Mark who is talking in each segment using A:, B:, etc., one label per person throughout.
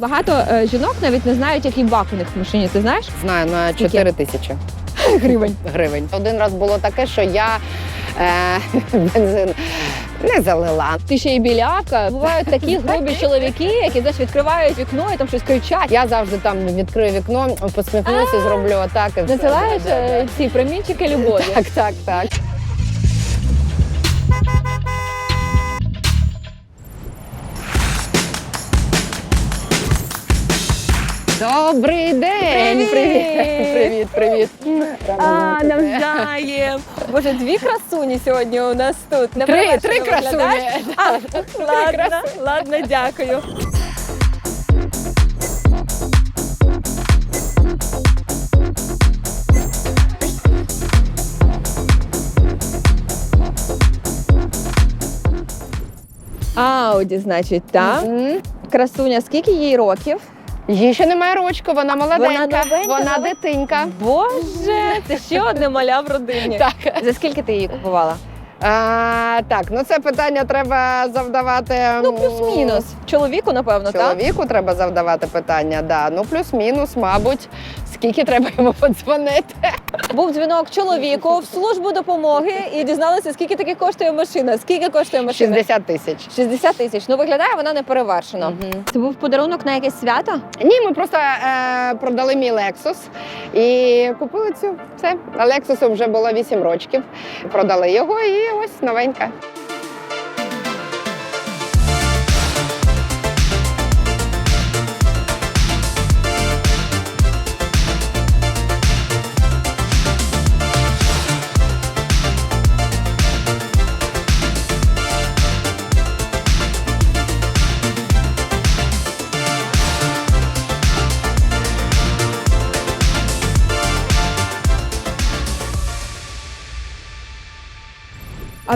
A: Багато е, жінок навіть не знають, який бак у них в машині. Ти знаєш?
B: Знаю, на
A: Скільки?
B: 4 тисячі
A: Гривень.
B: гривень. Один раз було таке, що я е, бензин не залила.
A: Ти ще й біляка. Бувають такі грубі чоловіки, які знаєш, відкривають вікно і там щось кричать.
B: Я завжди там відкрию вікно, посміхнуся, зроблю отак. і все.
A: Насилаєш е, ці промінчики любові.
B: Так, так, так. Добрий день!
A: Привіт!
B: Привіт, привіт.
A: А, навзаєм. Боже, дві красуні сьогодні у нас тут.
B: Три, три красуні.
A: А, ладно, ладно, дякую. Ауді, значить, так. Красуня, скільки їй років?
B: Їй ще немає рочку, вона молоденька,
A: новенька,
B: вона
A: нове-
B: дитинка.
A: Боже, це ще одне маля в родині.
B: Так.
A: За скільки ти її купувала?
B: А, так, ну це питання треба завдавати.
A: Ну, плюс-мінус. Чоловіку, напевно, так?
B: Чоловіку треба завдавати питання, да. Ну, плюс-мінус, мабуть, скільки треба йому подзвонити.
A: Був дзвінок чоловіку в службу допомоги і дізналися, скільки таки коштує машина. Скільки коштує машина?
B: 60 тисяч.
A: 60 тисяч. Ну виглядає вона не перевершено.
B: Мгм.
A: Це був подарунок на якесь свято?
B: Ні, ми просто е, продали мій Lexus і купили цю. Все. А Lexusу вже було 8 років. Продали його і ось новенька.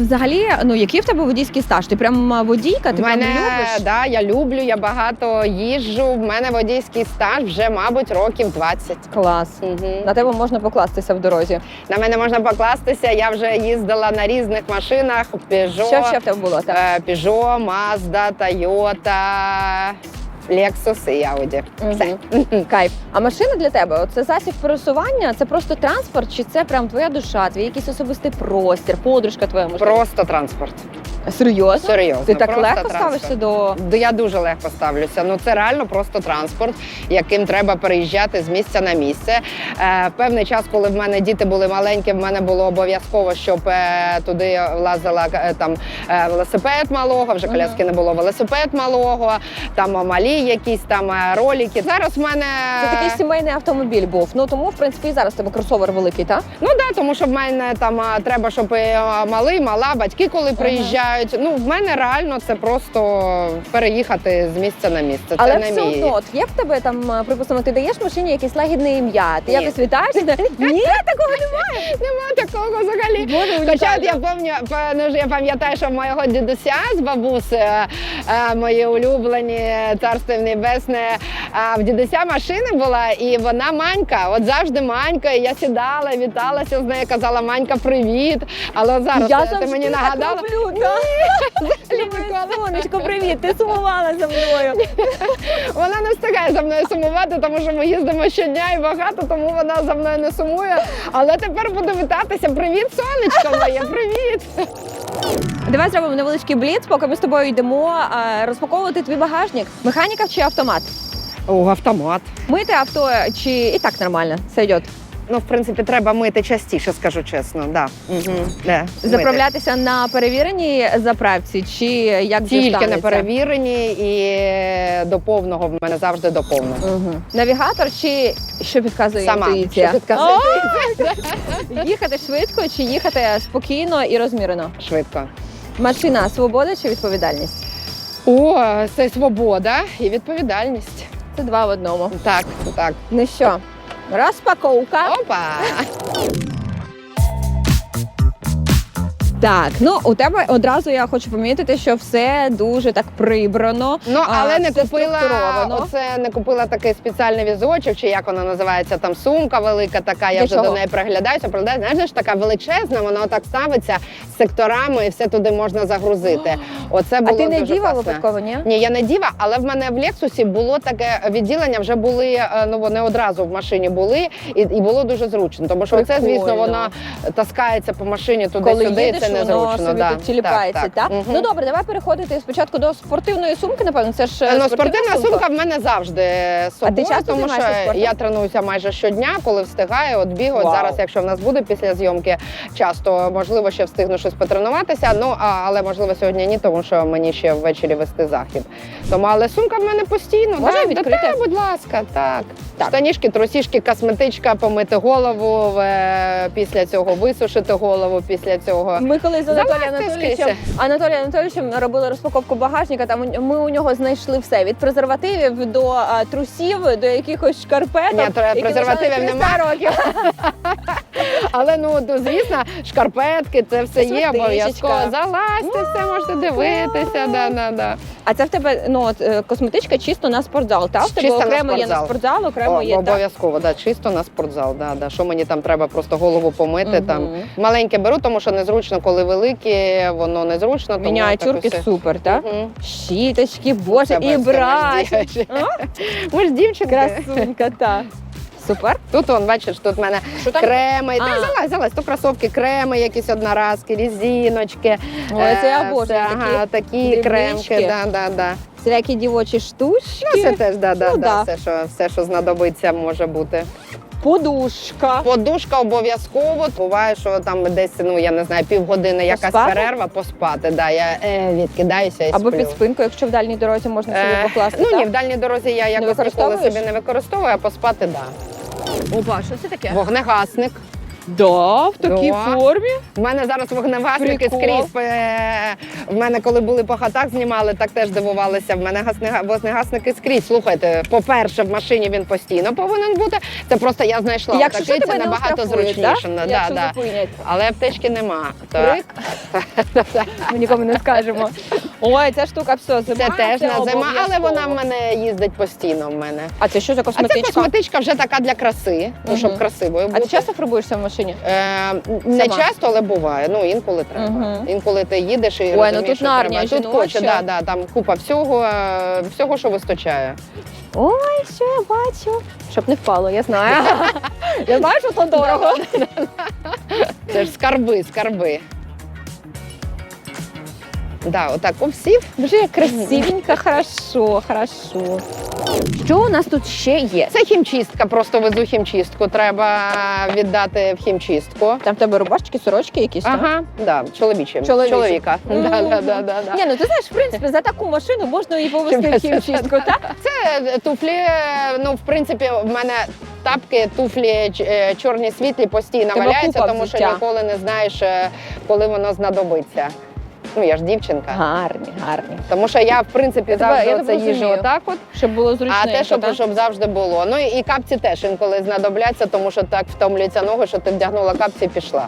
A: А взагалі, ну який в тебе водійський стаж? Ти прям водійка? Ти
B: мене
A: прям любиш?
B: да, я люблю, я багато їжджу. В мене водійський стаж вже, мабуть, років 20.
A: Клас.
B: Угу.
A: На тебе можна покластися в дорозі.
B: На мене можна покластися. Я вже їздила на різних машинах: Peugeot,
A: Що ще в тебе було? Так?
B: е, Peugeot, Mazda, Toyota, Lexus і Audi. Все.
A: Кайф. А машина для тебе це засіб пересування, це просто транспорт, чи це прям твоя душа, твій якийсь особистий простір, подружка твоя можливо?
B: Просто транспорт.
A: Серйозно?
B: Серйозно.
A: Ти так легко
B: транспорт.
A: ставишся до
B: Да Я дуже легко ставлюся. Ну це реально просто транспорт, яким треба переїжджати з місця на місце. Е, певний час, коли в мене діти були маленькі, в мене було обов'язково, щоб е, туди влазила е, там е, велосипед малого. Вже коляски не було велосипед малого, там малі якісь там е, ролики. Зараз в мене
A: це такий сімейний автомобіль був. Ну тому в принципі і зараз в тебе кросовер великий, так?
B: Ну да, тому що в мене там а, треба, щоб і, а, малий, мала, батьки, коли приїжджають. Ну в мене реально це просто переїхати з місця на місце. Це
A: Але
B: не
A: все
B: мій.
A: одно, от є в тебе там, е, припустимо, ти даєш машині якесь лагідне ім'я. Ти
B: Ні.
A: якось вітаєш? Ні, такого немає.
B: Нема такого взагалі.
A: Боже,
B: Хоча от я пам'ятаю, ну, ж я пам'ятаю, що в моєго дідуся з бабуси, е, е, мої улюблені царство їм небесне. А в дідуся машина була, і вона манька. От завжди манька. І я сідала, віталася з нею, казала Манька, привіт. Але зараз
A: Я
B: е, ти
A: завжди
B: мені
A: так
B: нагадала.
A: роблю. Сонечко, привіт, ти сумувала за мною.
B: Вона не встигає за мною сумувати, тому що ми їздимо щодня і багато, тому вона за мною не сумує. Але тепер буду вітатися. Привіт, сонечко моє, привіт!
A: Давай зробимо невеличкий бліц, поки ми з тобою йдемо е, розпаковувати твій багажник. Механіка чи автомат?
B: О, автомат.
A: Мити авто чи і так нормально, сойдет.
B: Ну, в принципі, треба мити частіше, скажу чесно. Да. Угу. Да,
A: Заправлятися на перевіреній заправці, чи як.
B: Тільки
A: станеться?
B: не перевірені і до повного в мене завжди до повного.
A: Угу. Навігатор чи що підказує
B: Сама
A: інтуїція?
B: що підказує
A: О, їхати швидко чи їхати спокійно і розмірено?
B: швидко.
A: Машина свобода чи відповідальність?
B: О, це свобода і відповідальність.
A: Це два в одному.
B: Так, так.
A: Ну що, розпаковка.
B: Опа!
A: Так, ну у тебе одразу я хочу помітити, що все дуже так прибрано.
B: Ну,
A: а,
B: але не
A: все
B: купила
A: структуровано.
B: оце, не купила такий спеціальний візочок, чи як вона називається, там сумка велика така. Я
A: Для
B: вже
A: чого?
B: до неї приглядаюся. Приглядаюся. Знаєш, така величезна, вона отак ставиться з секторами і все туди можна загрузити. Оце
A: А ти не
B: дуже
A: діва
B: класно.
A: випадково, ні?
B: Ні, я не діва, але в мене в Лексусі було таке відділення, вже були, е, ну вони одразу в машині були, і, і було дуже зручно. Тому що це, звісно,
A: Прикольно.
B: вона таскається по машині туди-сюди, і
A: їдеш,
B: це незручно.
A: собі
B: да.
A: тут тіліпається,
B: так?
A: так?
B: так. Мгм.
A: Ну добре, давай переходити спочатку до спортивної сумки, напевно, це ж е,
B: Ну, спортивна сумка в мене завжди з
A: А ти часто
B: тому що
A: спортом?
B: я тренуюся майже щодня, коли встигаю. От бігаю. От зараз, якщо в нас буде після зйомки часто, можливо, ще встигну щось потренуватися. Ну а але можливо сьогодні ні, тому що мені ще ввечері вести захід. Тому але сумка в мене постійно.
A: Можна
B: да. Та, та, будь ласка, так.
A: Так.
B: Штанішки, трусішки, косметичка, помити голову, е, після цього висушити голову, після цього.
A: Ми коли з Анатолієм Анатолійовичем. Анатолієм Анатолійовичем робили розпаковку багажника, там ми у нього знайшли все від презервативів до а, трусів, до якихось шкарпеток.
B: Ні, тре-
A: які
B: презервативів
A: лишились 300
B: нема.
A: років.
B: Але ну звісно, шкарпетки, це все є обов'язково. Залазьте, все можете дивитися. Да, да, да.
A: А це в тебе ну от, е, косметичка чисто на спортзал. Та в тебе
B: Чисто на
A: окремо є на
B: спортзал.
A: окремо
B: О,
A: є так.
B: обов'язково, да, чисто на спортзал. Да, да. Що мені там треба просто голову помити.
A: Мгм.
B: Там маленьке беру, тому що незручно, коли велике, воно незручно. тому
A: Мініатюрки
B: так
A: супер, так?
B: Мгм.
A: Щіточки, боже,
B: Це
A: і
B: ми- це ми ж дівчата. Ми ж дівчинки.
A: Красунька, так. Супер.
B: Тут он, бачиш, тут в мене
A: Що там?
B: креми.
A: А.
B: Та залазь, залазь, то кросовки, креми, якісь одноразки, різіночки.
A: Ой, це я
B: Е,
A: обожнюю,
B: все, Ага, такі
A: дрібнички.
B: кремки, да, да, да.
A: Всілякі дівочі штучки.
B: Ну, це теж да, да,
A: Ну,
B: да,
A: да.
B: Все, що, все, що знадобиться, може бути.
A: Подушка.
B: Подушка обов'язково. Буває, що там десь, ну я не знаю, півгодини якась
A: Поспати?
B: перерва, поспати. Да, я е, відкидаюся і
A: Або
B: сплю.
A: під спинку, якщо в дальній дорозі можна собі
B: Е,
A: покласти.
B: ну ні, в дальній дорозі я якось ніколи
A: використовуєш?
B: собі не використовую, а поспати да.
A: Опа, що це таке?
B: Вогнегасник.
A: Да, в такій
B: Да.
A: формі.
B: У мене зараз вогнегасники
A: Прикол.
B: скрізь. Е, В мене, коли були по хатах, знімали, так теж дивувалися. В мене гасне- вогнегасники скрізь. Слухайте, по-перше, в машині він постійно повинен бути. Це просто я знайшла.
A: Якщо що, тебе
B: це
A: не
B: набагато
A: оштрафують,
B: зручніше.
A: да?
B: Да,
A: Якщо
B: да.
A: зупинять.
B: Але аптечки нема. То-
A: Прик. Ми нікому не скажемо. Ой, ця штука все, зима.
B: Це теж на зима, але
A: обов'язково.
B: вона в мене їздить постійно. В мене.
A: А це що за
B: А це
A: косметичка?
B: косметичка вже така для краси, ну щоб
A: Мгм.
B: красивою
A: А
B: бути.
A: ти часто фарбуєшся в машині?
B: Е, не
A: Сама?
B: часто, але буває. Ну інколи треба.
A: Мгм.
B: Інколи ти їдеш і
A: ну
B: розумієш,
A: тут
B: що треба. Тут
A: жіноча.
B: хоче, да, да, там купа всього, е, всього, що вистачає.
A: Ой, що я бачу. Щоб не впало, я знаю. Я що це дорого.
B: Це ж скарби, скарби. Да, отак овсів.
A: Дуже як красивенько, хорошо, хорошо. Що у нас тут ще є?
B: Це хімчистка, просто везу хімчистку. Треба віддати в хімчистку.
A: Там в тебе рубашечки, сорочки якісь? так?
B: Ага, да, чоловічі.
A: Чоловічі.
B: Чоловіка.
A: Мгм.
B: Да, да, да, да, да.
A: Ні, ну ти знаєш, в принципі, за таку машину можна її повезти в хімчистку, так?
B: Це е, туфлі, ну, в принципі, в мене тапки, туфлі е, чорні світлі постійно
A: Тебе
B: валяються,
A: купа
B: тому що
A: взуття.
B: ніколи не знаєш, е, коли воно знадобиться. Ну, я ж дівчинка.
A: Гарні, гарні.
B: Тому що я, в принципі,
A: Я
B: завжди
A: я
B: оце
A: тебе
B: отак от.
A: Щоб було зручно.
B: А те, щоб, щоб завжди було. Ну і капці теж інколи знадобляться, тому що так втомлюються ноги, що ти вдягнула капці і пішла.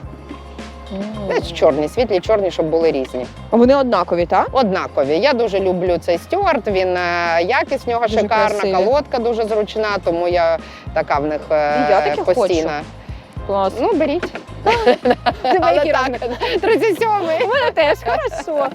B: Теж чорні, світлі, чорні, щоб були різні.
A: Вони однакові, так?
B: Однакові. Я дуже люблю цей стюарт. Він е, якість в нього
A: Дуже
B: шикарна,
A: красиві.
B: колодка дуже зручна, тому я така в них е,
A: я таке
B: постійна.
A: Клас.
B: Ну, беріть. Але так, 37-й.
A: У мене теж хорошо.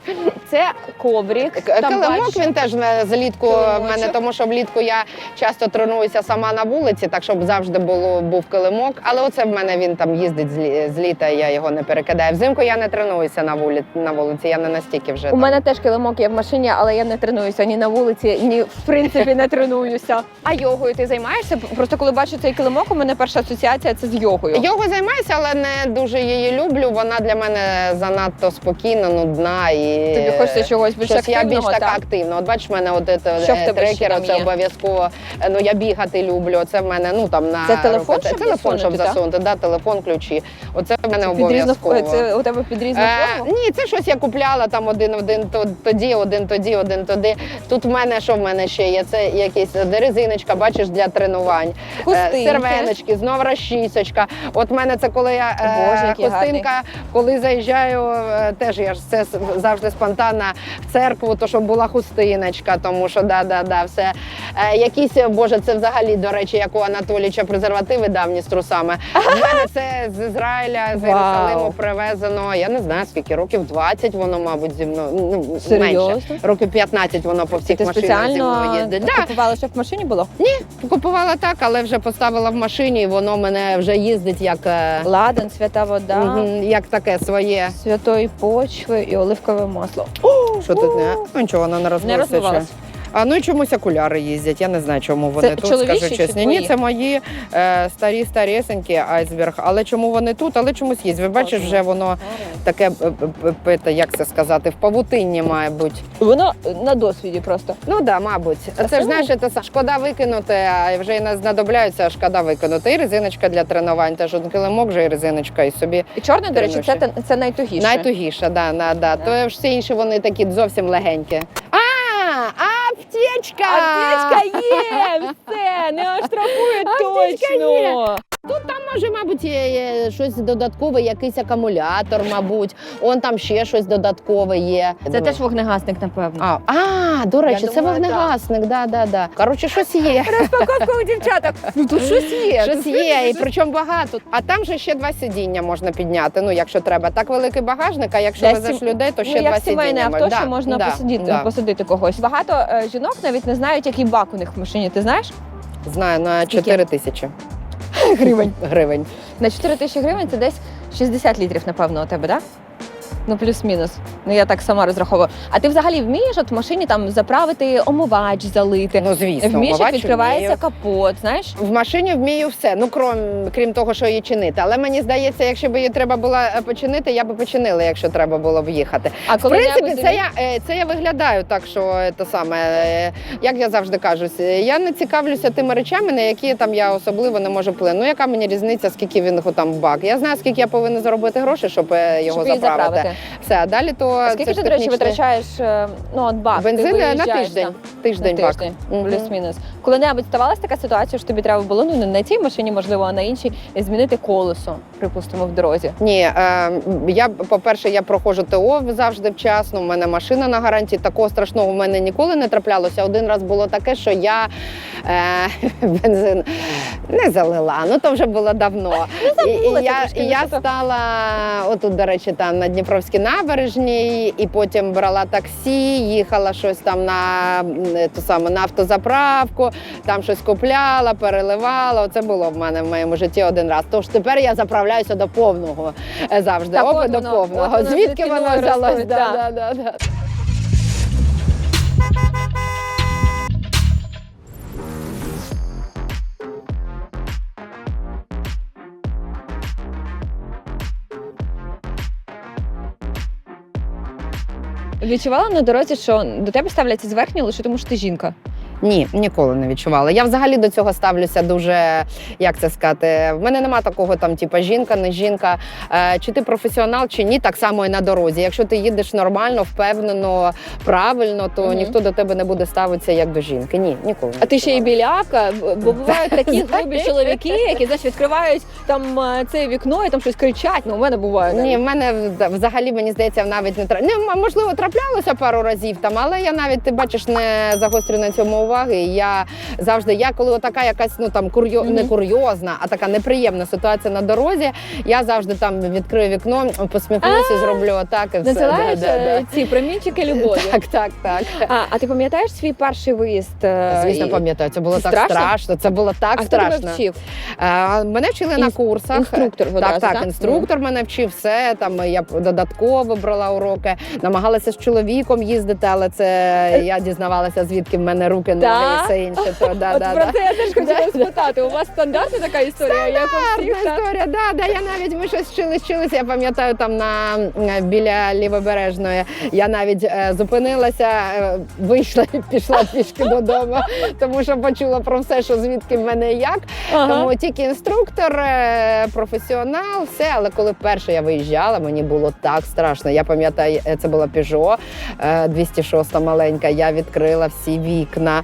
A: Це коврик.
B: Килимок він теж в- злітку в мене, тому що влітку я часто тренуюся сама на вулиці, так щоб завжди було був килимок. Але оце в мене він там їздить з з літа, я його не перекидаю. Взимку я не тренуюся на вулиці, на вулиці. Я не настільки вже
A: У
B: там.
A: мене теж килимок є в машині, але я не тренуюся ні на вулиці, ні в принципі не тренуюся. А йогою ти займаєшся? Просто коли бачу цей килимок, у мене перша асоціація це з йогою.
B: Його займаюся, але не дуже її люблю. Вона для мене занадто спокійна, нудна і
A: Тобі хочеться чогось більш
B: Щось я більш
A: активного,
B: така
A: так?
B: активна. От бачиш, в мене от це,
A: Що в
B: е,
A: тебе ще
B: трекер,
A: там
B: це
A: є?
B: обов'язково. Е, Ну я бігати люблю. Це в мене ну там на
A: Це телефон, щоб
B: телефон, щоб
A: засунути, так?
B: засунути, да, телефон, ключі. Оце в мене обов'язково.
A: Це у тебе під різну
B: Е, ні, це щось я купляла там один один то- тоді, один тоді, один тоді. Тут в мене що в мене ще є? Це якісь де резиночка, бачиш, для тренувань. Е,
A: Хустинки.
B: сервеночки, знов розчісочка. От в мене це коли я е,
A: Боже, який
B: хустинка, коли заїжджаю, е, теж я ж це завжди спонтанно в церкву, то щоб була хустиночка, тому що да, да, да, все. Е, якісь, боже, це взагалі, до речі, як у Анатоліча презервативи давні з трусами. В мене це з Ізраїля, з Єрусалиму привезено. Я не знаю скільки років 20 воно, мабуть, зі мною. Ну,
A: Серйозно?
B: менше. Років 15 воно по всіх
A: Ти
B: машинах зі мною їздить. Да,
A: купувала, щоб в машині було?
B: Ні, Купувала так, але вже поставила в машині, і воно мене вже їздить як, е,
A: Ладан, свята вода,
B: мгм, як таке своє.
A: святої почви і оливкове масло.
B: Що тут не? Ну нічого, воно не
A: Не
B: розбилося. ще.
A: розбивалась.
B: А ну і чомусь окуляри їздять. Я не знаю, чому вони тут,
A: чоловічі
B: скажу чесно. Ні, це мої е, старі старесенькі айсберг. Але чому вони тут? Але чомусь є. Ви бачиш, вже воно таке е, е, е, е, як це сказати, в павутинні, має бути.
A: Воно на досвіді просто.
B: Ну да, мабуть. Це
A: це
B: ж знаєш, це шкода викинути, а вже і не знадобляється, а шкода викинути. І резиночка для тренувань. Теж один килимок вже і резиночка, і собі
A: І чорне, до речі, це, це найтугіше.
B: найтугіша, да, да, да. То ж всі інші вони такі зовсім легенькі. А, аптечка!
A: Аптечка є! Все, не оштрафують
B: Аптечка є. Тут там може, мабуть, є, є щось додаткове, якийсь акумулятор, мабуть. Он там ще щось додаткове є.
A: Це теж вогнегасник, напевно.
B: А, а, до речі,
A: Я
B: це
A: думаю,
B: вогнегасник, да, да, да. Коротше, щось є.
A: Розпаковка у дівчаток. Ну тут щось є.
B: Щось є, і причому багато. А там же ще два сидіння можна підняти. Ну, якщо треба. Так великий багажник, а якщо
A: Для
B: везеш
A: сім-
B: людей, то ще
A: ну,
B: два
A: як сімейне
B: сидіння.
A: авто,
B: Да,
A: що можна
B: да,
A: посидіти,
B: да.
A: посадити когось. Багато е, жінок навіть не знають, який бак у них в машині. Ти знаєш?
B: Знаю, на
A: Скільки?
B: 4 тисячі
A: Гривень.
B: гривень.
A: На 4 тисячі гривень це десь 60 літрів, напевно, у тебе, так? Да? Ну, плюс-мінус. Ну я так сама розраховую. А ти взагалі вмієш от в машині там заправити омивач, залити?
B: Ну, звісно,
A: вмієш, як
B: омивач
A: відкривається
B: вмію.
A: капот, знаєш?
B: В машині вмію все, ну крім, крім того, що її чинити. Але мені здається, якщо б її треба було е, починити, я би починила, якщо треба було б їхати.
A: А
B: В
A: коли
B: принципі, це я, е, це я виглядаю так, що те саме, е, як я завжди кажу, я не цікавлюся тими речами, на які там я особливо не можу вплинути. Ну яка мені різниця, скільки він там в бак? Я знаю, скільки я повинна заробити грошей, щоб е, його
A: щоб
B: заправити.
A: заправити.
B: Все, а далі то
A: А
B: це
A: скільки
B: ж
A: ти, до речі, витрачаєш е, ну, от бак?
B: бензин
A: ти
B: на
A: виїжджаєш
B: тиждень. Тиждень
A: на
B: бак.
A: тиждень,
B: Мгм.
A: плюс-мінус. Коли-небудь ставалася така ситуація, що тобі треба було ну не на цій машині, можливо, а на іншій змінити колесо, припустимо, в дорозі.
B: Ні, е, я по-перше, я проходжу ТО завжди вчасно. У мене машина на гарантії. Такого страшного в мене ніколи не траплялося. Один раз було таке, що я е, бензин не залила. Ну то вже було давно. І, і я, і
A: ну,
B: я стала отут, до речі, там на Дніпровській набережній, і потім брала таксі, їхала щось там на ту саме на автозаправку, там щось купляла, переливала. Оце було в мене в моєму житті один раз. Тож тепер я заправляюся до повного е, завжди.
A: Так,
B: Опи
A: от
B: до
A: воно,
B: повного.
A: от воно
B: Звідки
A: звідки
B: воно
A: воно
B: взялось?
A: ростуть,
B: Да,
A: да.
B: да, да, да.
A: Відчувала на дорозі, що до тебе ставляться зверхньо лише тому, що ти жінка.
B: Ні, ніколи не відчувала. Я взагалі до цього ставлюся дуже, як це сказати, в мене нема такого там, типа жінка, не жінка. Е, чи ти професіонал, чи ні, так само і на дорозі. Якщо ти їдеш нормально, впевнено, правильно, то
A: Мгм.
B: ніхто до тебе не буде ставитися як до жінки. Ні, ніколи. не
A: А ти ще й біляка, бо бувають такі грубі чоловіки, які знаєш, відкривають там е, це вікно і там щось кричать. Ну, у мене буває. навіть.
B: Ні, в мене взагалі мені здається, навіть не тра... не, можливо, траплялося пару разів там, але я навіть ти бачиш не загострю на цьому уваги. Я завжди, я коли така якась ну там курйо...
A: Мгм.
B: не курйозна, а така неприємна ситуація на дорозі. Я завжди там відкрию вікно, посміхнуся, зроблю отак і все.
A: Надсилаєш
B: Да, да,
A: е,
B: да.
A: ці промінчики любові.
B: Так, так, так.
A: А, а ти пам'ятаєш свій перший виїзд? е,
B: Звісно, пам'ятаю, це було
A: Це
B: так
A: страшно?
B: страшно. Це було так
A: А хто тебе
B: страшно.
A: вчив?
B: Е, Мене вчили на курсах.
A: інструктор одразу,
B: так, так,
A: так?
B: інструктор мене вчив все. Там я додатково брала уроки, намагалася з чоловіком їздити, але це я дізнавалася, звідки в мене руки ноги і все інше. То, да,
A: От
B: да,
A: про
B: да.
A: це я теж хотіла спитати. У вас стандартна така історія, як у всіх,
B: Гарна
A: так?
B: історія, да, да, я навіть ми щось вчились, вчились. Я пам'ятаю там на біля лівобережної. Я навіть е, зупинилася, е, вийшла і пішла пішки додому, тому що почула про все, що звідки в мене і як.
A: Ага.
B: Тому тільки інструктор, е, професіонал, все. Але коли вперше я виїжджала, мені було так страшно. Я пам'ятаю, е, це була Peugeot е, 206 маленька. Я відкрила всі вікна,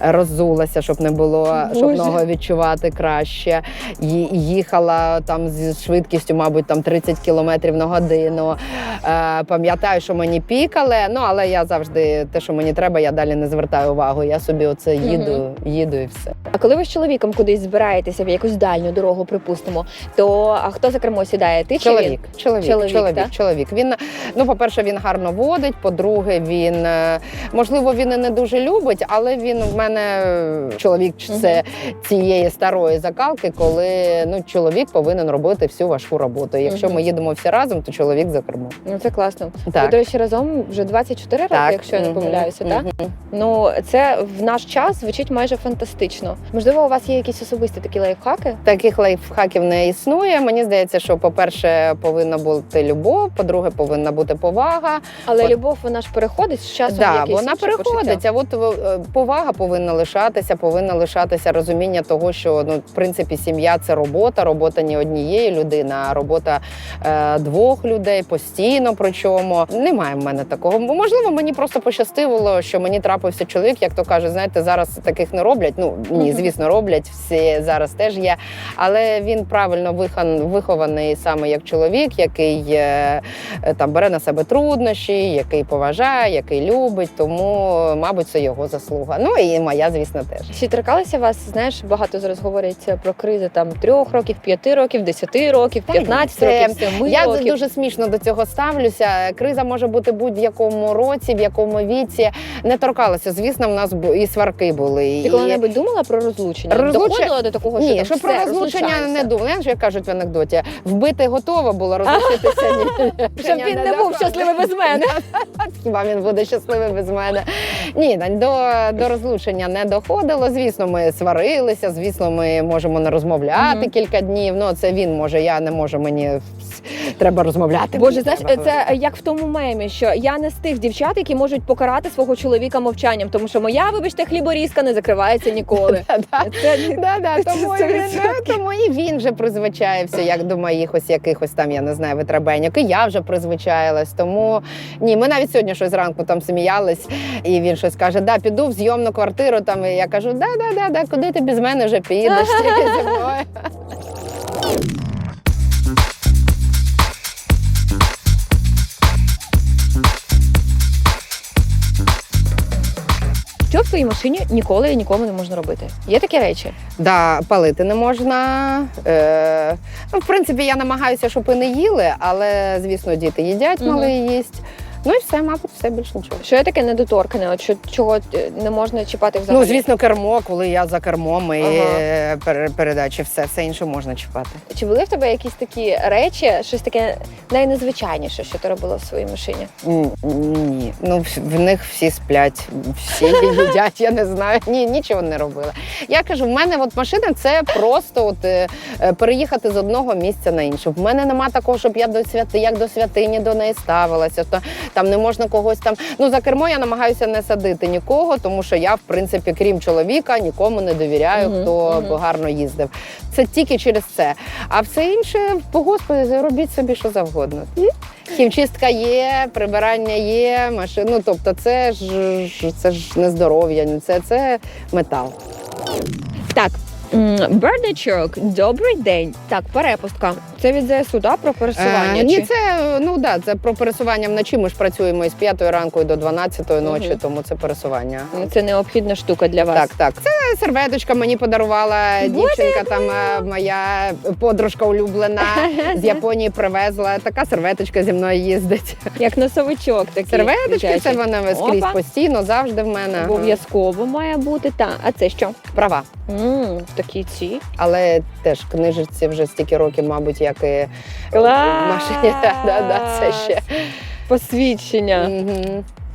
B: роззулася, щоб не було, щоб ногу відчувати краще. Їхала там з швидкістю, мабуть, там 30 кілометрів на годину. Е, Пам'ятаю, що мені пікали. Ну але я завжди те, що мені треба, я далі не звертаю увагу. Я собі оце їду, їду і все.
A: А коли ви з чоловіком кудись збираєтеся в якусь дальню дорогу, припустимо, то а хто за кермо сідає? Ти чи
B: Чоловік,
A: він?
B: чоловік,
A: Чоловік,
B: чоловік,
A: так?
B: чоловік. Він ну, по-перше, він гарно водить. По-друге, він е, можливо він і не дуже любить, але він в мене е, чоловік це цієї старої закалки, коли ну чоловік повинен робити всю важку роботу. І Якщо ми їдемо всі разом, то чоловік за кермом.
A: Ну це класно. Ви, до речі, разом вже 24 роки, якщо я не
B: Мгм,
A: помиляюся, так?
B: мгм.
A: Ну це в наш час звучить майже фантастично. Можливо, у вас є якісь особисті такі лайфхаки?
B: Таких лайфхаків не існує. Мені здається, що по-перше, повинна бути любов, по-друге, повинна бути повага.
A: Але
B: От.
A: любов вона ж переходить з часом. в
B: Да,
A: якесь
B: вона переходить.
A: почуття.
B: А от е, повага повинна лишатися, повинна лишатися розуміння того, що ну, в принципі сім'я це робота, робота не однієї людини, а робота е, двох людей постійно. Причому немає в мене такого. Можливо, мені просто пощастило, що мені трапився чоловік, як то каже, знаєте, зараз таких не роблять. Ну ні, звісно, роблять всі зараз теж є. Але він правильно вихан, вихований саме як чоловік, який е, е, там бере на себе труднощі, який поважає, який любить. Тому, мабуть, це його заслуга. Ну і моя, звісно, теж.
A: Чи торкалися вас? Знаєш, багато зараз говориться про кризи там трьох років, п'яти років, десяти років,
B: це-
A: років, семи
B: Я
A: років.
B: дуже смішно до цього ставлюся. Криза може бути будь-якому році, в якому віці. Не торкалася. Звісно, в нас і сварки були.
A: Ти
B: і...
A: коли-небудь думала про розлучення?
B: Розлуче-
A: Доходила до такого, що
B: Ні,
A: там
B: що
A: все,
B: про розлучення не думала. Знаєш, як кажуть в анекдоті, вбити готово було, розлучитися.
A: Щоб він не був щасливий без мене.
B: Хіба він буде щасливий без мене? Ні, до, до розлучення не доходило. Звісно, ми сварилися. Звісно, ми можемо не розмовляти
A: Мгм.
B: кілька днів. Ну це він може, я не можу. Мені треба розмовляти.
A: Боже, знаєш, це як в тому мемі, що я не з тих дівчат, які можуть покарати свого чоловіка мовчанням, тому що моя, вибачте, хліборізка не закривається ніколи.
B: Тому, і він, вже призвичаєвся як до моїх ось якихось там, я не знаю, витрабеньок. І я вже призвичаїлась. Тому ні, ми навіть сьогодні щось зранку там сміялись, і він щось каже: да, піду в зйомну квартиру. Там і я кажу, да, да, да, да, куди ти без мене вже підеш? Тільки зі мною.
A: що в твоїй машині ніколи і нікому не можна робити. Є такі речі.
B: Да, палити не можна. Е, ну, в принципі, я намагаюся, щоб і не їли, але звісно, діти їдять, малий їсть. Ну і все, мабуть, все більше нічого.
A: Що є таке недоторкане? От що чого е, не можна чіпати взагалі?
B: Ну, звісно, кермо, коли я за кермом і
A: Ага.
B: е, передачі, все, все інше можна чіпати.
A: Чи були в тебе якісь такі речі, щось таке найнезвичайніше, що ти робила в своїй машині?
B: Ні, ну в- в них всі сплять, всі їдять, я не знаю. Ні, нічого не робила. Я кажу, в мене от машина це просто от, е, е, переїхати з одного місця на інше. В мене нема такого, щоб я до святи, як до святині до неї ставилася. То там не можна когось там. Ну за кермо я намагаюся не садити нікого, тому що я, в принципі, крім чоловіка, нікому не довіряю,
A: Мгм,
B: хто
A: мгм.
B: гарно їздив. Це тільки через це. А все інше, по господи, робіть собі що завгодно. Хімчистка є, прибирання є, машин. Ну тобто, це ж це ж не здоров'я, це, це метал.
A: Так. Бердичок, добрий день. Так, перепустка. Це від ЗСУ, да, про пересування?
B: Е, ні,
A: чи?
B: це ну да, це про пересування вночі. Ми ж працюємо із 5 ранку і до 12 ночі,
A: Мгм.
B: тому це пересування.
A: Ну, Це необхідна штука для вас.
B: Так, так. Це серветочка мені подарувала дівчинка, там е, моя подружка улюблена з Японії привезла. Така серветочка зі мною їздить.
A: Як носовичок такий.
B: Серветочки, це вона скрізь
A: Опа.
B: постійно, завжди в мене.
A: Обов'язково має бути. Та. А це що?
B: Права.
A: м такі ці.
B: Але теж книжечці вже стільки років, мабуть, як і машині. Да, да, це ще.
A: Посвідчення.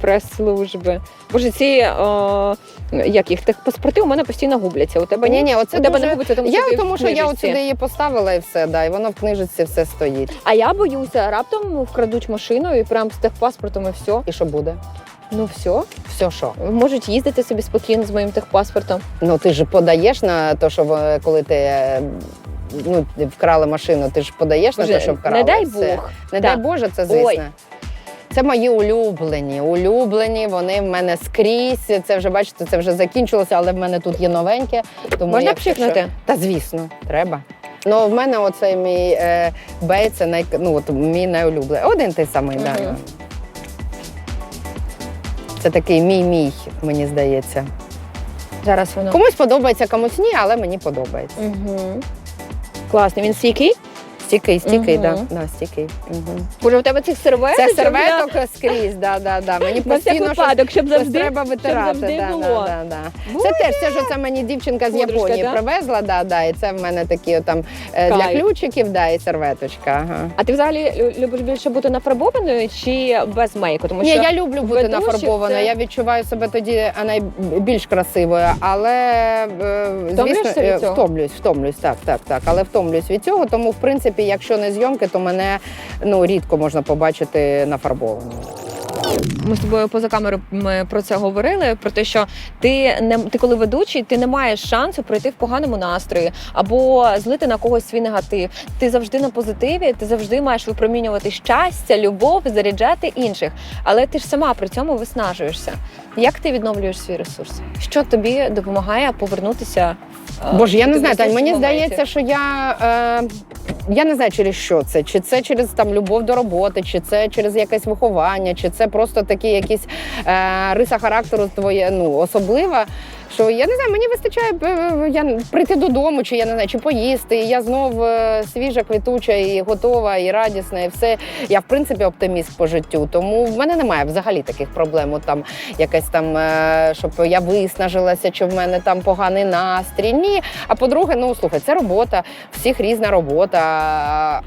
A: Прес-служби. Боже, ці о, як їх техпаспорти у мене постійно губляться. У тебе
B: Ні, ні, оце
A: у тебе
B: дуже...
A: не губиться, тому
B: я
A: що ти
B: тому, що я от сюди її поставила і все, да, і воно в книжці все стоїть.
A: А я боюся, раптом вкрадуть машину і прям з техпаспортом і все.
B: І що буде?
A: Ну все,
B: Все що?
A: можуть їздити собі спокійно з моїм техпаспортом.
B: Ну ти ж подаєш на те, що коли ти е, ну, вкрали машину, ти ж подаєш на те, що вкрали.
A: не дай. Бог.
B: Не
A: Так.
B: дай Боже, це звісно.
A: Ой.
B: Це мої улюблені. Улюблені, вони в мене скрізь. Це вже бачите, це вже закінчилося, але в мене тут є новеньке. Тому
A: Можна пшикнути?
B: що- Та звісно, треба. Ну, в мене оцей мій е, бей, це най, ну, от, мій найулюблений. Один той самий,
A: Мгм.
B: да. Це такий мій мій, мені здається.
A: Зараз воно.
B: Комусь подобається, комусь ні, але мені подобається.
A: Угу. Класний, він стійкий.
B: Стійкий, стійкий,
A: Мгм.
B: да, да, стійкий. Угу.
A: Боже, у тебе цих серветок.
B: Це серветок скрізь, да, да, да. Мені постійно
A: випадок, щоб
B: щось
A: завжди.
B: треба витирати.
A: завжди було.
B: да, да, да. Це теж це ж це мені дівчинка з Японії
A: да?
B: привезла, да, да, і це в мене такі там е, для ключиків, да, і серветочка. Ага.
A: А ти взагалі любиш більше бути нафарбованою чи без мейку? Тому
B: Ні,
A: що
B: я люблю бути нафарбованою.
A: це-
B: Я відчуваю себе тоді найбільш красивою, але е, звісно,
A: від
B: е,
A: цього?
B: так, так, так. Але втомлююсь від цього. Тому, в принципі, якщо не зйомки, то мене ну рідко можна побачити нафарбованою.
A: Ми з тобою поза камерою про це говорили. Про те, що ти не ти, коли ведучий, ти не маєш шансу пройти в поганому настрої або злити на когось свій негатив. Ти завжди на позитиві, ти завжди маєш випромінювати щастя, любов, заряджати інших. Але ти ж сама при цьому виснажуєшся. Як ти відновлюєш свій ресурс? Що тобі допомагає повернутися? е,
B: Боже, я не знаю, Тань, мені здається, що я. Е, я не знаю, через що це, чи це через там любов до роботи, чи це через якесь виховання, чи це просто такі якісь е, риса характеру твоє ну особлива. Що я не знаю, мені вистачає е, е, я прийти додому, чи я не знаю, чи поїсти. Я знов е, свіжа, квітуча і готова, і радісна, і все. Я в принципі оптиміст по життю. Тому в мене немає взагалі таких проблем. От там якась там, щоб я виснажилася, чи в мене там поганий настрій. Ні. А по-друге, ну слухай, це робота, всіх різна робота.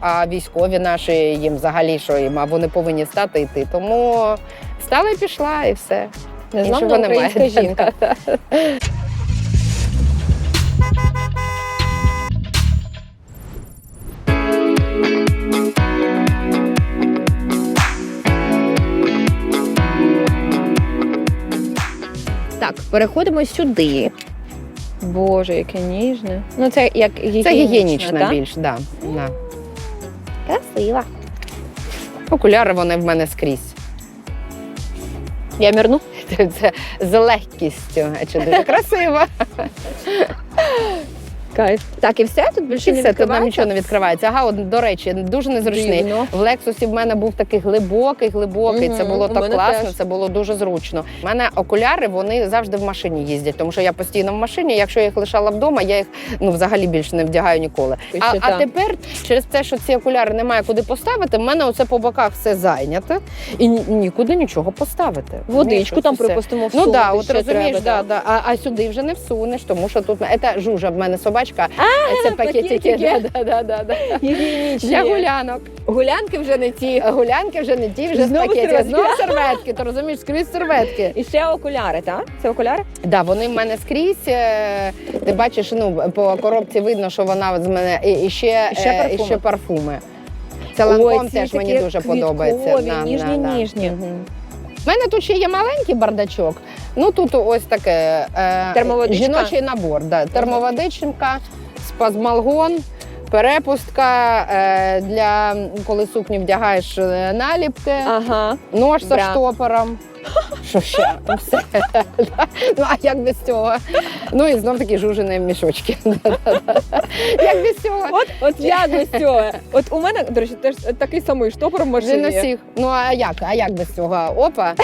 B: А, військові наші їм взагалі що їм, а вони повинні стати йти. Тому встала і пішла, і все.
A: Незламна
B: Іншого немає.
A: українська жінка. Так, переходимо сюди. Боже, яке ніжне. Ну, це як
B: Це гігієнічно
A: так?
B: більш, да, да.
A: Красиво.
B: Окуляри вони в мене скрізь.
A: Я мірну.
B: Це з легкістю. А чи дуже красиво?
A: Кайф. Так, і все тут більше
B: І
A: не
B: все, тут нам нічого не відкривається. Ага, от, до речі, дуже незручний.
A: Дивно.
B: В Лексусі в мене був такий глибокий, глибокий. Це було так класно,
A: теж.
B: це було дуже зручно. У мене окуляри вони завжди в машині їздять, тому що я постійно в машині. Якщо я їх лишала вдома, я їх ну взагалі більше не вдягаю ніколи. А, а тепер, через те, що ці окуляри немає куди поставити, в мене оце по боках все зайнято і нікуди нічого поставити.
A: Водичку там припустимо
B: Ну
A: всунути
B: да, от розумієш,
A: треба,
B: да, да. А, а сюди вже не всунеш, тому що тут це жужа в мене собачка. Це
A: пакетики.
B: пакетики. Да, да, да, да.
A: Гігієнічні.
B: Для гулянок.
A: Гулянки вже не ті.
B: А Гулянки вже не ті, вже з
A: Знову
B: пакетів.
A: серветки.
B: Знову серветки. Ти розумієш, скрізь серветки.
A: І ще окуляри, так? Це окуляри?
B: Да, вони в мене скрізь. е, Ти бачиш, ну по коробці видно, що вона з мене і, і ще,
A: І ще
B: е,
A: парфуми.
B: і ще парфуми. Це ланком
A: ці
B: теж мені
A: такі
B: дуже
A: квіткові,
B: подобається.
A: ніжні, ніжні.
B: Мгм. У мене тут ще є маленький бардачок. Ну тут ось таке е, жіночий набор. Да. Термоводичка, спазмалгон, перепустка е, для коли сукню вдягаєш е, наліпки,
A: Ага.
B: нож за штопором. Що ще? Ну, Все. ну а як без цього? Ну і знов такі жужені мішочки. як без цього?
A: От, от як без цього? От у мене, до речі, теж такий самий штопор в машині.
B: на всіх. Ну а як? А як без цього? Опа.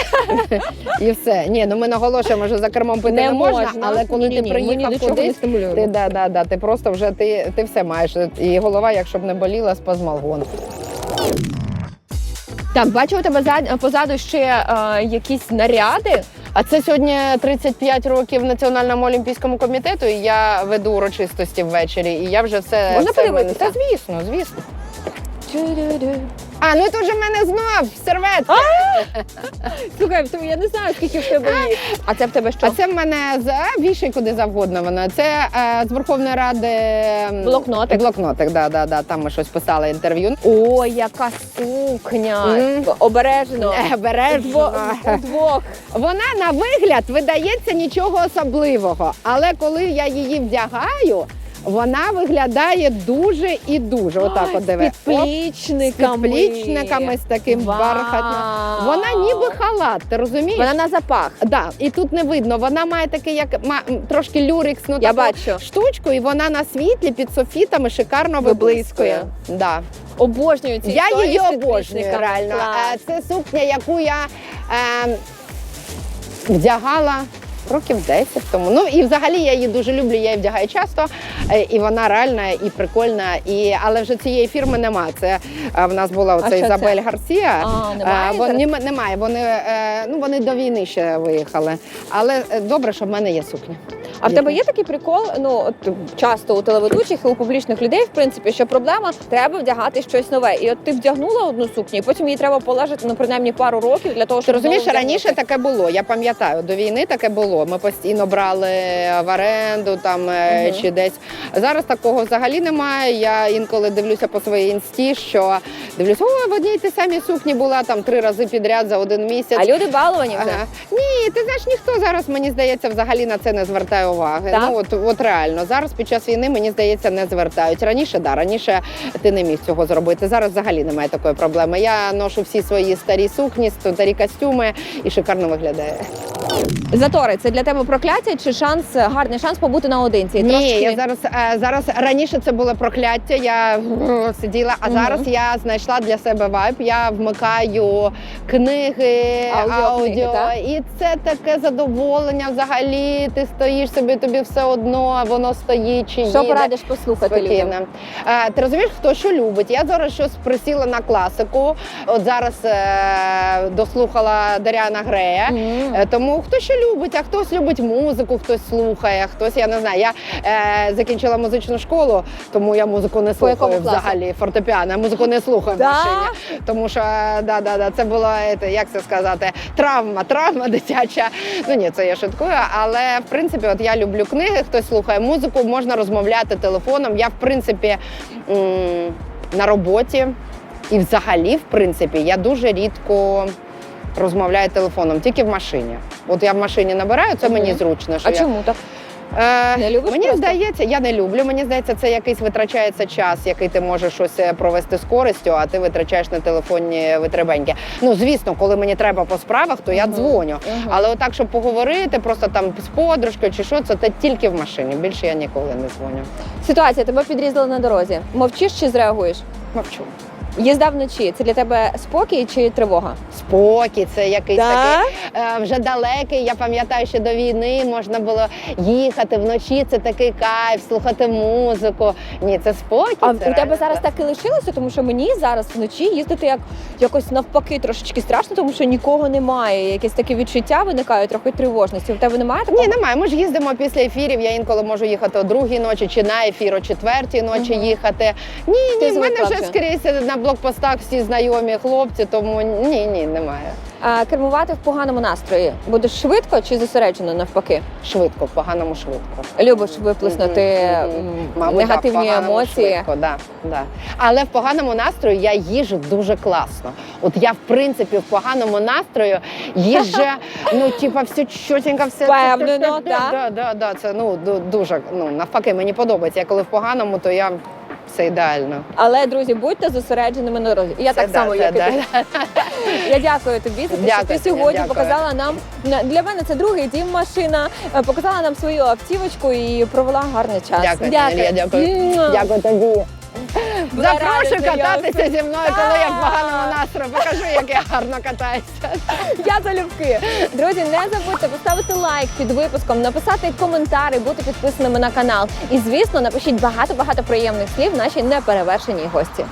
B: І все. Ні, ну ми наголошуємо, що за кермом пити не, можна, але коли
A: Ні-ні-ні,
B: ти
A: ми ні
B: приїхав
A: не
B: кудись,
A: стимулюємо.
B: ти, да, да, да, ти просто вже ти, ти все маєш. І голова, якщо б не боліла, спазмалгон.
A: Так, бачу у тебе зад- позаду ще е, якісь наряди.
B: А це сьогодні 35 років Національному олімпійському комітету, і я веду урочистості ввечері, і я вже все.
A: Можна
B: все
A: подивитися?
B: Та звісно, звісно. А ну тут же в мене знов серветка.
A: Слухай, в тебе- я не знаю, скільки в тебе їх. А це в тебе що?
B: А це в мене за вішай куди завгодно. Воно це е, з Верховної Ради м,
A: Блокнотик.
B: Блокнотик, да, да, да. Там ми щось писали інтерв'ю.
A: Ой, яка сукня!
B: Мгм.
A: Обережно.
B: Е,
A: Удвох.
B: Вона на вигляд видається нічого особливого, але коли я її вдягаю, вона виглядає дуже і дуже. Отак, от диви.
A: З підплічниками.
B: З підплічниками, з таким
A: Вау.
B: бархатним. Вона ніби халат, ти розумієш?
A: Вона на запах.
B: Да, і тут не видно. Вона має такий, як ма- м, трошки люрексну
A: Я
B: таку
A: бачу.
B: штучку, і вона на світлі під софітами шикарно
A: Виблискує.
B: виблискує. Да.
A: Обожнюю ці
B: Я
A: історії
B: її
A: з
B: обожнюю
A: підплічниками.
B: реально.
A: Клас.
B: Е, Це сукня, яку я е, вдягала. Років 10 тому. Ну і взагалі я її дуже люблю, я її вдягаю часто, е, і вона реальна і прикольна. І, але вже цієї фірми нема. Це е, в нас була
A: це?
B: Ізабель Гарсія.
A: А, немає
B: Е, вон- немає. Вони, е, ну, вони до війни ще виїхали. Але е, добре, що в мене є сукня.
A: А в тебе є такий прикол? Ну от часто у телеведучих і у публічних людей, в принципі, що проблема треба вдягати щось нове. І от ти вдягнула одну сукню, і потім її треба полежати ну принаймні пару років для того,
B: Ти
A: щоб
B: розумієш, раніше таке було. Я пам'ятаю, до війни таке було. Ми постійно брали в оренду там
A: Мгм.
B: чи десь. Зараз такого взагалі немає. Я інколи дивлюся по своїй інсті, що дивлюся, о, в одній тій самій сукні була там три рази підряд за один місяць.
A: А люди баловані вже.
B: Ага. Ні, ти знаєш, ніхто зараз, мені здається, взагалі на це не звертає уваги.
A: Так?
B: Ну от, от реально, зараз під час війни, мені здається, не звертають. Раніше, да, раніше ти не міг цього зробити. Зараз взагалі немає такої проблеми. Я ношу всі свої старі сукні, старі костюми і шикарно виглядає.
A: Затори це для тебе прокляття чи шанс, гарний шанс побути наодинці?
B: Ні,
A: трошечки-
B: я зараз е, зараз раніше це було прокляття. Я сиділа, а зараз я знайшла для себе вайб. Я вмикаю книги, аудіо,
A: так?
B: і це таке задоволення. Взагалі, ти стоїш собі, тобі все одно, воно стоїть чи
A: Що
B: їде.
A: порадиш послухати людям?
B: Е, ти розумієш, хто що любить? Я зараз щось присіла на класику. От зараз е, дослухала Даріана Грея. Е, Тому хто що любить, а хтось любить музику, хтось слухає, хтось я не знаю. Я е, закінчила музичну школу, тому я музику не
A: якому
B: слухаю
A: класу?
B: взагалі. Фортепіано, я музику не слухаю в
A: Да?
B: машині. Тому що да, да, да, це була як це сказати, травма, травма дитяча. Ну ні, це я шуткую. Але в принципі, от я люблю книги, хтось слухає музику, можна розмовляти телефоном. Я в принципі м, на роботі. І взагалі, в принципі, я дуже рідко розмовляю телефоном, тільки в машині. От я в машині набираю, це мені зручно. Що
A: А
B: я...
A: чому так?
B: Е,
A: Не любиш
B: мені
A: просто?
B: здається, я не люблю. Мені здається, це якийсь витрачається час, який ти можеш щось е, провести з користю, а ти витрачаєш на телефонні витребеньки. Ну звісно, коли мені треба по справах, то я
A: Мгм.
B: дзвоню.
A: Мгм.
B: Але отак, щоб поговорити, просто там з подружкою чи що, це тільки в машині. Більше я ніколи не дзвоню.
A: Ситуація тебе підрізали на дорозі. Мовчиш чи зреагуєш?
B: Мовчу.
A: Їзда вночі це для тебе спокій чи тривога?
B: Спокій, це якийсь
A: Да?
B: такий е, вже далекий. Я пам'ятаю, що до війни можна було їхати вночі. Це такий кайф, слухати музику. Ні, це спокій.
A: А
B: це
A: у тебе зараз так і лишилося, тому що мені зараз вночі їздити як якось навпаки трошечки страшно, тому що нікого немає. Якесь таке відчуття виникає трохи тривожності. У тебе немає такого?
B: Ні, немає. Ми ж їздимо після ефірів. Я інколи можу їхати о другій ночі, чи на ефір о четвертій ночі
A: Мгм.
B: їхати. Ні,
A: Ти
B: ні, в мене вже
A: вже.
B: скрізь на блокпостах всі знайомі хлопці, тому ні, ні, немає.
A: А, кермувати в поганому настрої будеш швидко чи зосереджено навпаки?
B: Швидко, в поганому швидко.
A: Любиш виплеснути
B: мгм.
A: м,
B: Мабуть,
A: негативні
B: так,
A: емоції.
B: Швидко, да, да. Але в поганому настрої я їжу дуже класно. От я, в принципі, в поганому настрою їжу, ну, типа, все чотенько, все.
A: Впевнено,
B: да,
A: так?
B: да, да, да, це ну, дуже, ну, навпаки, мені подобається. Я коли в поганому, то я все ідеально.
A: Але друзі, будьте зосередженими на дорозі. Я
B: Це
A: так
B: да,
A: само,
B: це
A: як і
B: да.
A: ти. Я дякую тобі за те, що ти сьогодні
B: дякую.
A: показала нам для мене це другий дім машина. е, Показала нам свою автівочку і провела гарний час.
B: Дякую, Ілля, дякую. Дякую тобі. Запрошую кататися зі мною, коли я в поганому настрою. Покажу, як я гарно катаюся.
A: Я залюбки. Друзі, не забудьте поставити лайк під випуском, написати коментар і бути підписаними на канал. І звісно, напишіть багато багато приємних слів нашій неперевершеній гості.